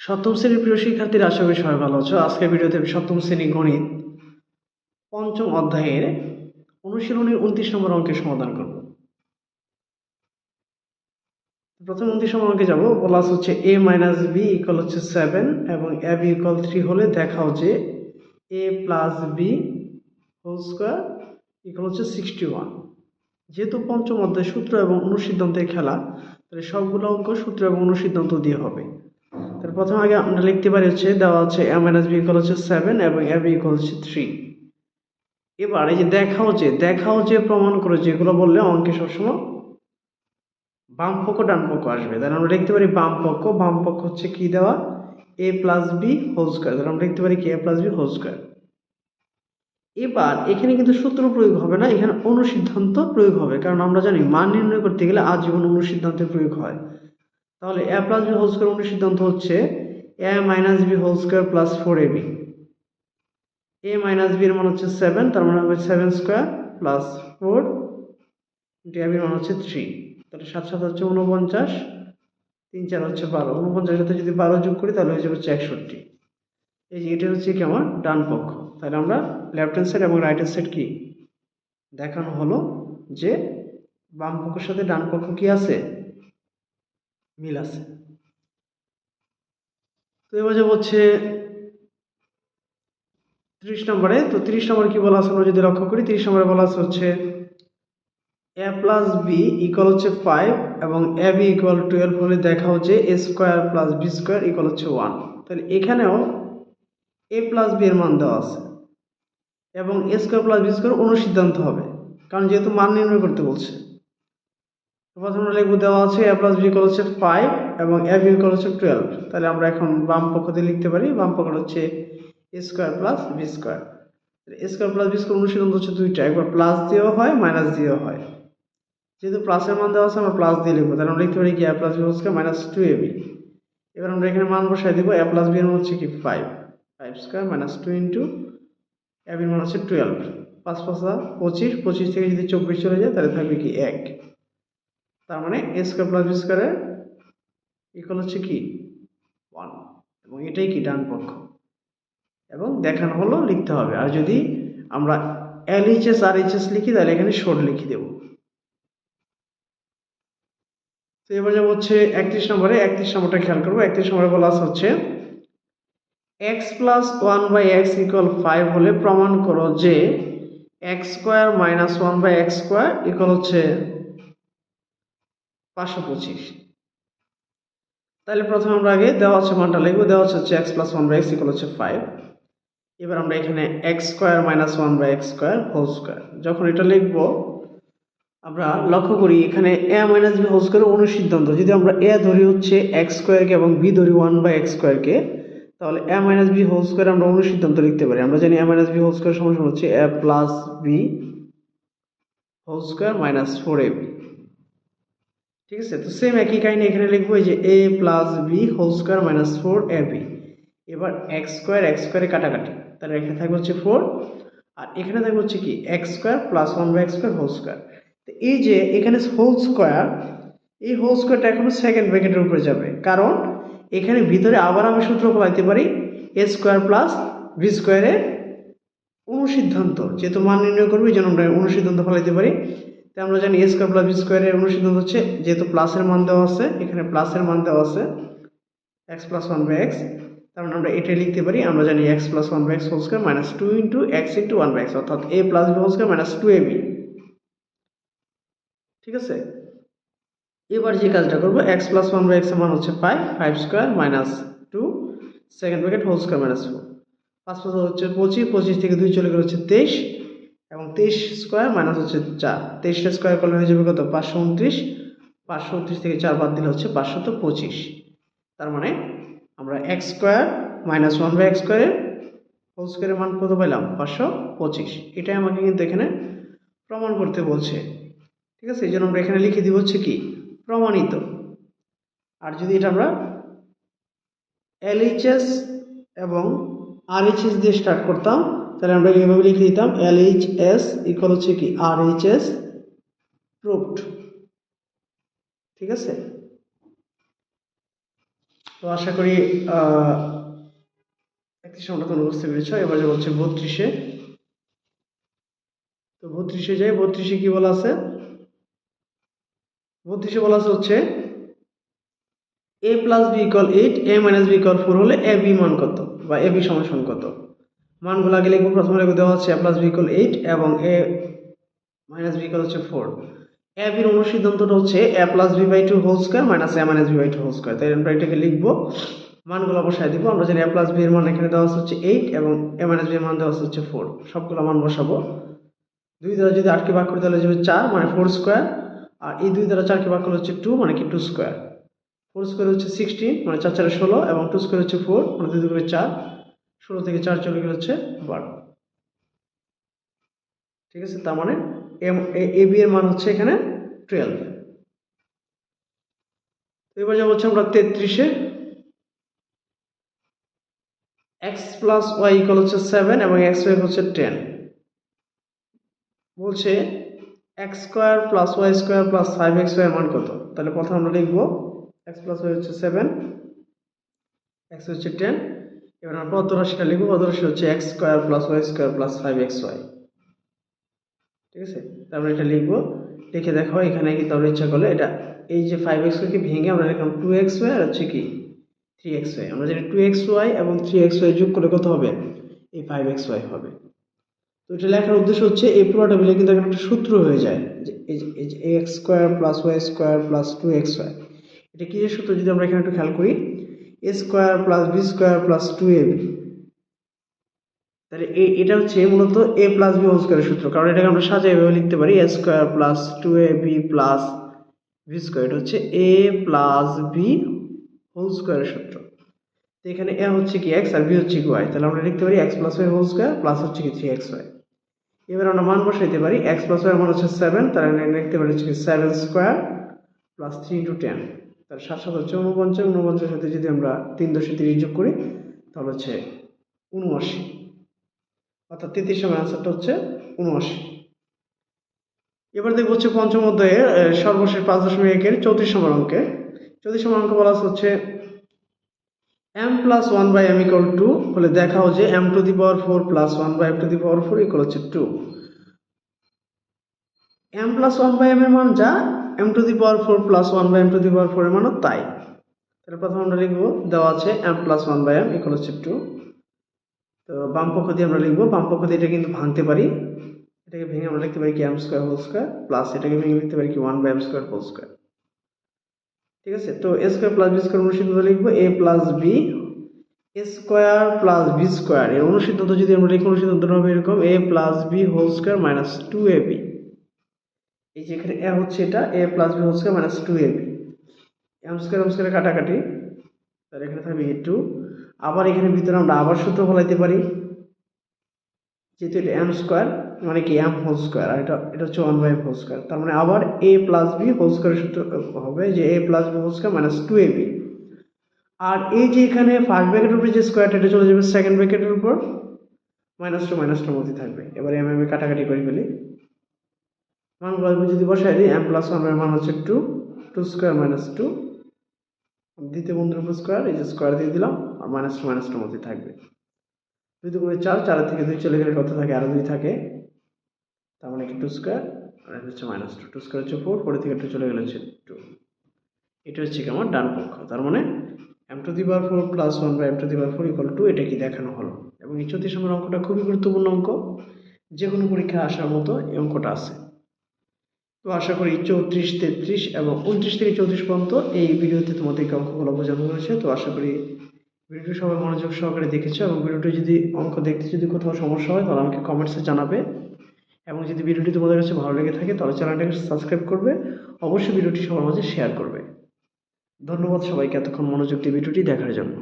সপ্তম শ্রেণির প্রিয় শিক্ষার্থীরা, আশা করি সবাই ভালো আছো। আজকের ভিডিওতে সপ্তম শ্রেণি গণিত পঞ্চম অধ্যায়ের অনুশীলনীর উনত্রিশ নম্বর অঙ্কের সমাধান করব। প্রথম উনত্রিশ নম্বর অঙ্কে যাব। আছে হচ্ছে এ মাইনাস বি ইকুয়াল হচ্ছে সেভেন এবং এ বি ইকুয়াল থ্রি হলে দেখাও যে A plus B whole square equal হচ্ছে সিক্সটি ওয়ান যেহেতু পঞ্চম অধ্যায় সূত্র এবং অনুসিদ্ধান্তের খেলা, তাহলে সবগুলো অঙ্ক সূত্র এবং অনুসিদ্ধান্ত দিয়ে হবে। তাহলে প্রথম আগে আমরা লিখতে পারি হচ্ছে, দেওয়া হচ্ছে এ মাইনাস বি ইকুয়াল হচ্ছে সেভেন এবং এ বি ইকুয়াল হচ্ছে থ্রি এবার এই যে দেখাও যে দেখাও যে প্রমাণ করে যেগুলো বললে অঙ্কে সবসময় বাম পক্ষ, ডান পক্ষ আসবে। তাহলে আমরা লিখতে পারি বাম পক্ষ বাম পক্ষ হচ্ছে কি দেওয়া? A plus B whole square তাহলে আমরা লিখতে পারি কি A plus B whole square এবার এখানে কিন্তু সূত্র প্রয়োগ হবে না, এখানে অনুসিদ্ধান্ত প্রয়োগ হবে। কারণ আমরা জানি মান নির্ণয় করতে গেলে আজীবন অনুসিদ্ধান্তের প্রয়োগ হয়। তাহলে A plus B whole square অনুসিদ্ধান্ত হচ্ছে A minus B whole square plus four A B A minus B এর মান হচ্ছে সেভেন তার মানে হবে seven square plus four D এর মান হচ্ছে থ্রি তাহলে সাত সাত হচ্ছে উনপঞ্চাশ তিন চার হচ্ছে বারো। উনপঞ্চাশের সাথে যদি বারো যোগ করি তাহলে হয়ে যাবে হচ্ছে একষট্টি। এই যে এটা হচ্ছে কি আমার ডান পক্ষ। তাহলে আমরা লেফট হ্যান্ড সাইড এবং রাইট হ্যান্ড সাইড কি? দেখানো হলো যে বাম পক্ষের সাথে ডান পক্ষ কি আছে? মিল আছে। তো এবার যে হচ্ছে ত্রিশ নম্বরে। তো ত্রিশ নম্বর কি বলা আছে আমরা যদি লক্ষ্য করি, ত্রিশ নম্বরে বলা আছে হচ্ছে এ প্লাস বি ইকুয়াল হচ্ছে ফাইভ এবং এ বি ইকুয়াল টুয়েলভ হলে দেখা হচ্ছে A square plus B square equal হচ্ছে ওয়ান তাহলে এখানেও এ প্লাস বি এর মান দেওয়া আছে এবং A square plus B square অনুসিদ্ধান্ত হবে, কারণ যেহেতু মান নির্ণয় করতে বলছে। প্রথমে আমরা লিখব দেওয়া আছে এ প্লাস বি ইকুয়াল হচ্ছে ফাইভ এবং এ বি ইকুয়াল হচ্ছে টুয়েলভ তাহলে আমরা এখন বাম পক্ষ দিয়ে লিখতে পারি, বাম পক্ষ হচ্ছে square plus B square square plus B square অনুশীলন হচ্ছে দুইটা, একবার প্লাস দিয়েও হয় মাইনাস দিয়েও হয়। যেহেতু প্লাসের মান দেওয়া আছে, আমরা প্লাস দিয়ে লিখব। তাহলে আমরা লিখতে পারি কি A plus B square minus two A B এবার আমরা এখানে মান বসাই দিব এ প্লাস বি হচ্ছে কি five five square minus two into A বির মান হচ্ছে টুয়েলভ পাঁচ পাঁচা পঁচিশ পঁচিশ থেকে যদি চব্বিশ চলে যায়, তাহলে থাকবে কি এক। তার মানে এ স্কোয়ার প্লাস বি স্কোয়ারের ইকুয়াল হচ্ছে কি? ওয়ান এবং এটাই কি? ডান পক্ষ। এবং দেখানো হলো, লিখতে হবে। আর যদি আমরা এল এইচএস আর এইচএস লিখি, তাহলে এখানে শোর লিখে দেব। তো এবার যাব হচ্ছে একত্রিশ নম্বরে। একত্রিশ নম্বরটা খেয়াল করব। একত্রিশ নম্বরে বলা হচ্ছে x plus one by x equal five হলে প্রমাণ করো যে x square minus one by x square equal হচ্ছে পাঁচশো পঁচিশ। তাহলে প্রথমে আমরা আগে দেওয়া হচ্ছে মানটা লিখব, দেওয়া হচ্ছে x plus one by x equal হচ্ছে ফাইভ এবার আমরা এখানে x square minus one by x square whole square যখন এটা লিখব, আমরা লক্ষ্য করি এখানে A minus B whole square অনুসিদ্ধান্ত। যদি আমরা এ ধরি হচ্ছে এক্স স্কোয়ারকে এবং বি ধরি ওয়ান বাই এক্স স্কোয়ারকে তাহলে A minus B whole square আমরা অনুসিদ্ধান্ত লিখতে পারি। আমরা জানি A minus B whole square সমান হচ্ছে A plus B whole square minus four A B ঠিক আছে? তো সেম একই কাহিনী এখানে লিখব, এই যে A plus B whole square minus four A B এবার এক্স স্কোয়ার এক্স স্কোয়ারে কাটাকাটি। তাহলে এখানে থাকবে হচ্ছে ফোর আর এখানে থাকবে হচ্ছে কি? X square plus one by x square whole square তো এই যে এখানে হোল স্কোয়ার এই হোল স্কোয়ারটা এখনও সেকেন্ড ব্র্যাকেটের উপরে যাবে। কারণ এখানে ভিতরে আবার আমি সূত্র ফলাইতে পারি এ স্কোয়ার প্লাস বি স্কোয়ারের অনুসিদ্ধান্ত। যেহেতু মান নির্ণয় করব, এই জন্য আমরা অনুসিদ্ধান্ত ফলাইতে পারি। তাই আমরা জানি এ স্কোয়ার প্লাস বি স্কোয়ারের অনুসিদ্ধান্ত হচ্ছে, যেহেতু প্লাসের মান দেওয়া আছে, এখানে প্লাসের মান দেওয়া আছে x plus one by x তার মানে আমরা এটাই লিখতে পারি, আমরা জানি x plus one by x whole square minus two into x into one by x অর্থাৎ A plus B whole square minus two A B ঠিক আছে? এবার যে কাজটা করব x plus one by x মান হচ্ছে five five square minus two second bracket whole square minus four পাঁচ পাঁচ হচ্ছে পঁচিশ পঁচিশ থেকে দুই চলে গেলে হচ্ছে তেইশ এবং তেইশ স্কোয়ার মাইনাস হচ্ছে চার। তেইশটা স্কোয়ার করলে হয়ে যাবে কত? পাঁচশো উনত্রিশ। পাঁচশো উনত্রিশ থেকে চার বাদ দিলে হচ্ছে পাঁচশো তো পঁচিশ। তার মানে আমরা x square minus one by x স্কোয়ারের হোল স্কোয়ারের মান কত পেলাম পাঁচশো পঁচিশ। এটাই আমাকে কিন্তু এখানে প্রমাণ করতে বলছে। ঠিক আছে? এই জন্য আমরা এখানে লিখে দিব হচ্ছে কি? প্রমাণিত। আর যদি এটা আমরা এলএইচএস এবং আরএইচএস দিয়ে স্টার্ট করতাম তাহলে আমরা এইভাবে লিখে দিতাম এল এইচ এস ইকুয়াল হচ্ছে কি আর এইচ এস প্রুভড ঠিক আছে? তো আশা করি একত্রিশ বুঝতে পেরেছ এবার যে হচ্ছে বত্রিশে। তো বত্রিশে যাই, বত্রিশে কি বলা আছে? বত্রিশে বলা আছে হচ্ছে A plus B equal eight A minus B equal four হলে এ বি মান কত? বা এ বি সমান কত? মানগুলো আগে লিখব। প্রথমে লিখব দেওয়া হচ্ছে A plus B equal eight এবং এ মাইনাস বি ইকল হচ্ছে ফোর এ বির অনুসিদ্ধান্তটা হচ্ছে A plus B by two whole square minus A minus B by two whole square তাই আমরা এটাকে লিখব। মানগুলো বসাই দিব। আমরা জানি এ প্লাস বি এর মান এখানে দেওয়া হচ্ছে এইট এবং এ মাইনাস বি এর মান দেওয়া হচ্ছে ফোর সবগুলো মান বসাবো। দুই দ্বারা যদি আটকে ভাগ করে তাহলে যাবে চার মানে ফোর স্কোয়ার আর এই দুই দ্বারা চারকে ভাগ করলে হচ্ছে টু মানে কি টু স্কোয়ার ফোর স্কোয়ার হচ্ছে সিক্সটিন মানে চার চারে ষোলো এবং টু স্কোয়ার হচ্ছে ফোর মানে দুই দুগুণে চার। ষোলো থেকে চার চলে গেলে হচ্ছে বারো। ঠিক আছে, তার মানে এ বি এর মান হচ্ছে এখানে টুয়েলভ এবার যাব হচ্ছে আমরা তেত্রিশে। এক্স প্লাস ওয়াই ইকাল হচ্ছে সেভেন এবং এক্স ওয়াই হচ্ছে টেন বলছে x square plus y square plus five x y মান কত? তাহলে প্রথমে আমরা লিখব এক্স প্লাস ওয়াই হচ্ছে সেভেন এক্স হচ্ছে টেন এবার আমরা পদ রাশিটা লিখব রাশি হচ্ছে x square plus y square plus five x y ঠিক আছে? তারপরে এটা লিখব, লিখে দেখো, এখানে কিন্তু আমরা ইচ্ছা করলে এটা, এই যে ফাইভ এক্স ওয়াইকে ভেঙে আমরা লিখলাম টু এক্স ওয়াই আর হচ্ছে কি থ্রি এক্স ওয়াই আমরা জানি টু এক্স ওয়াই এবং থ্রি এক্স ওয়াই যোগ করে কত হবে? এই ফাইভ এক্স ওয়াই হবে। তো এটা লেখার উদ্দেশ্য হচ্ছে এই পুরোটা মিলে কিন্তু একটা সূত্র হয়ে যায়, যে এই যে x square plus y square plus two x y এটা কি সূত্র? যদি আমরা এখানে একটু খেয়াল করি A square plus B square plus two A B তাহলে এ- এটা হচ্ছে মূলত এ প্লাস বি হোল স্কোয়ারের সূত্র। কারণ এটাকে আমরা সাজাই এভাবে লিখতে পারি A square plus two A B plus B square এটা হচ্ছে এ প্লাস বি হোল স্কোয়ারের সূত্র। এখানে এ হচ্ছে কি এক্স আর বি হচ্ছে কি ওয়াই তাহলে আমরা লিখতে পারি x plus y whole square plus হচ্ছে কি থ্রি এক্স ওয়াই এবার আমরা মান বসাইতে পারি এক্স প্লাস ওয়াই মান হচ্ছে সেভেন তাহলে লিখতে পারি হচ্ছে seven square plus three into ten তার সাত সাত হচ্ছে উনপঞ্চাশ উনপঞ্চাশের সাথে যদি আমরা তিন দশে তিরিশ যোগ করি, তাহলে হচ্ছে উনআশি অর্থাৎ তেত্রিশ সময় আনসারটা হচ্ছে উনআশি এবার দেখব হচ্ছে পঞ্চম অধ্যায়ের সর্বশেষ পাঁচ দশমিক একের চৌত্রিশ নম্বর অঙ্কে চৌত্রিশ নম্বর অঙ্ক বলা হচ্ছে M plus one by M equal two হলে দেখাও যে M to the power four plus one by M to the power four equal হচ্ছে two M plus one by M এর মান যা M to the power four plus one by M to the power four এর মানও তাই। তাহলে প্রথম আমরা লিখব, দেওয়া আছে M plus one by M equal হচ্ছে টু তো বাম পক্ষ দিয়ে আমরা লিখব, বাম পক্ষ দিয়ে এটা কিন্তু ভাঙতে পারি। এটাকে ভেঙে আমরা লিখতে পারি কি M square whole square plus এটাকে ভেঙে লিখতে পারি কি one by M square whole square ঠিক আছে? তো A square plus B square অনুসিদ্ধান্ত লিখব A plus B A square plus B square এর অনুসিদ্ধান্ত যদি আমরা লিখি অনুসিদ্ধান্ত হবে এরকম A plus B whole square minus two A B এই যে এখানে এ হচ্ছে এটা, A plus B square minus two A B M square M স্কোয়ারে কাটাকাটি। তাহলে এখানে থাকবে এ টু আবার এখানে ভিতরে আমরা আবার সূত্র বলাইতে পারি, যেহেতু এটা এম স্কোয়ার মানে কি এম হোল স্কোয়ার আর এটা এটা হচ্ছে ওয়ান বাই হোল স্কোয়ার তার মানে আবার এ প্লাস বি হোল স্কোয়ারের সূত্র হবে যে A plus B whole square minus two A B আর এই যে এখানে ফার্স্ট ব্র্যাকেটের উপরে যে স্কোয়ারটা এটা চলে যাবে সেকেন্ড ব্র্যাকেটের উপর। মাইনাস টু মাইনাস টুর মধ্যে থাকবে। এবার এম এম এ কাটাকাটি করে ফেলি। মানগুলো আমি যদি বসাই দিই এম প্লাস ওয়ান মান হচ্ছে two two square minus two দ্বিতীয় বন্ধুর উপর স্কোয়ার এই যে স্কোয়ার দিয়ে দিলাম, আর মাইনাস টু মাইনাস টুর মধ্যে থাকবে। দুই দুগুণে চার, চারের থেকে দুই চলে গেলে কত থাকে? আরও দুই থাকে। তার মানে কি টু স্কোয়ার আর হচ্ছে মাইনাস টু টু স্কোয়ার হচ্ছে ফোর ফোরের থেকে টু চলে গেলে হচ্ছে টু এটা হচ্ছে কি আমার ডান পক্ষ। তার মানে M to the power four plus one by M to the power four equal to এটা কি দেখানো হলো? এবং এই চৌত্রিশ নম্বর অঙ্কটা খুবই গুরুত্বপূর্ণ অঙ্ক। যে কোনো পরীক্ষায় আসার মতো এই অঙ্কটা আছে। তো আশা করি চৌত্রিশ তেত্রিশ এবং উনত্রিশ থেকে চৌত্রিশ পর্যন্ত এই ভিডিওতে তোমাদেরকে অঙ্কগুলো বোঝানো হয়েছে। তো আশা করি ভিডিওটি সবাই মনোযোগ সহকারে দেখেছ এবং ভিডিওটি যদি অঙ্ক দেখতে যদি কোথাও সমস্যা হয় তাহলে আমাকে কমেন্টসে জানাবে। এবং যদি ভিডিওটি তোমাদের কাছে ভালো লেগে থাকে তাহলে চ্যানেলটাকে সাবস্ক্রাইব করবে। অবশ্যই ভিডিওটি সবার মাঝে শেয়ার করবে। ধন্যবাদ সবাইকে এতক্ষণ মনোযোগ দিয়ে ভিডিওটি দেখার জন্য।